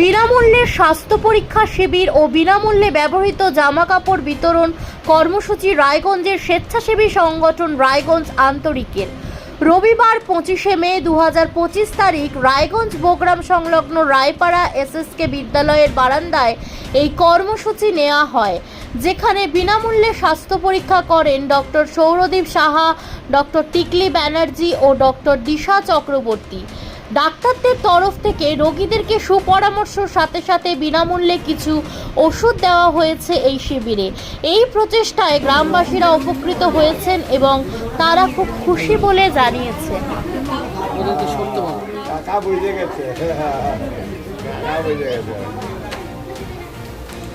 বিনামূল্যে স্বাস্থ্য পরীক্ষা শিবির ও বিনামূল্যে ব্যবহৃত জামা কাপড় বিতরণ কর্মসূচি রায়গঞ্জের স্বেচ্ছাসেবী সংগঠন রায়গঞ্জ আন্তরিকের। রবিবার পঁচিশে মে দু তারিখ রায়গঞ্জ বোগ্রাম সংলগ্ন রায়পাড়া এসএসকে বিদ্যালয়ের বারান্দায় এই কর্মসূচি নেওয়া হয়, যেখানে বিনামূল্যে স্বাস্থ্য পরীক্ষা করেন ডক্টর সৌরদীপ সাহা, ডক্টর টিকলি ব্যানার্জি ও ডক্টর দিশা চক্রবর্তী। ডাক্তারদের তরফ থেকে রোগীদেরকে সুপরামর্শর সাথে সাথে বিনামূল্যে কিছু ওষুধ দেওয়া হয়েছে এই শিবিরে। এই প্রচেষ্টায় গ্রামবাসীরা উপকৃত হয়েছেন এবং তারা খুব খুশি বলে জানিয়েছেন।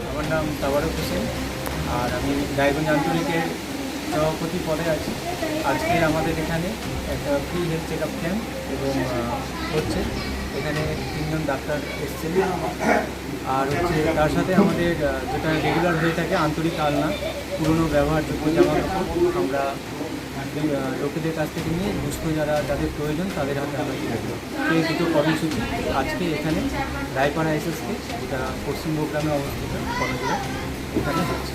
আমার নাম তাবারক হোসেন, আর আমি রায়গঞ্জ আন্তরিকের সভাপতি পদে আছি। আজকে আমাদের এখানে একটা free health check up camp এবং হচ্ছে। এখানে তিনজন ডাক্তার এসছেন। আর হচ্ছে তার সাথে আমাদের যেটা রেগুলার হয়ে থাকে, আন্তরিক আলনা, পুরনো ব্যবহারযোগ্য জামা কাপড় আমরা লোকেদের কাছ থেকে নিয়ে দুস্থ যারা, যাদের প্রয়োজন, তাদের হাতে আমরা তুলে দেবো। এই দুটো কর্মসূচি আজকে এখানে, রায়পাড়া এসএসকে যেটা পশ্চিম গ্রামে অবস্থিত, কলেজে, এখানে হচ্ছে।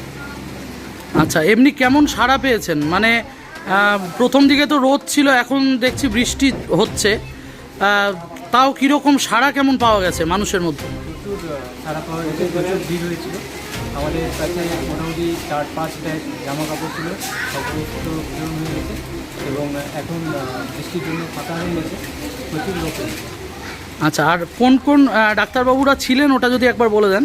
আচ্ছা এমনি কেমন সাড়া পেয়েছেন? মানে প্রথম দিকে তো রোদ ছিল এখন দেখছি বৃষ্টি হচ্ছে। তাও কীরকম সাড়া কেমন পাওয়া গেছে মানুষের মধ্যে? সারা পাওয়া গেছে প্রচুর ভিড় হয়েছিল। আমাদের কাছে মোটামুটি চার পাঁচ ব্যাগ জামা কাপড় ছিল সমস্ত বিতরণ হয়ে গেছে এবং এখন বৃষ্টির জন্য ফাঁকা হয়ে গেছে প্রচুর লোক আচ্ছা আর কোন কোন ডাক্তারবাবুরা ছিলেন? ওটা যদি একবার বলে দেন।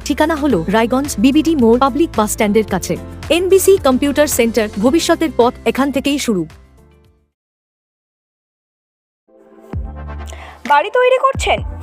ঠিকানা হলো রায়গঞ্জ বিবিডি মোড় পাবলিক বাস স্ট্যান্ডের কাছে। এনবিসি কম্পিউটার সেন্টার ভবিষ্যতের পথ, এখান থেকেই শুরু। বাড়ি তৈরি করছেন?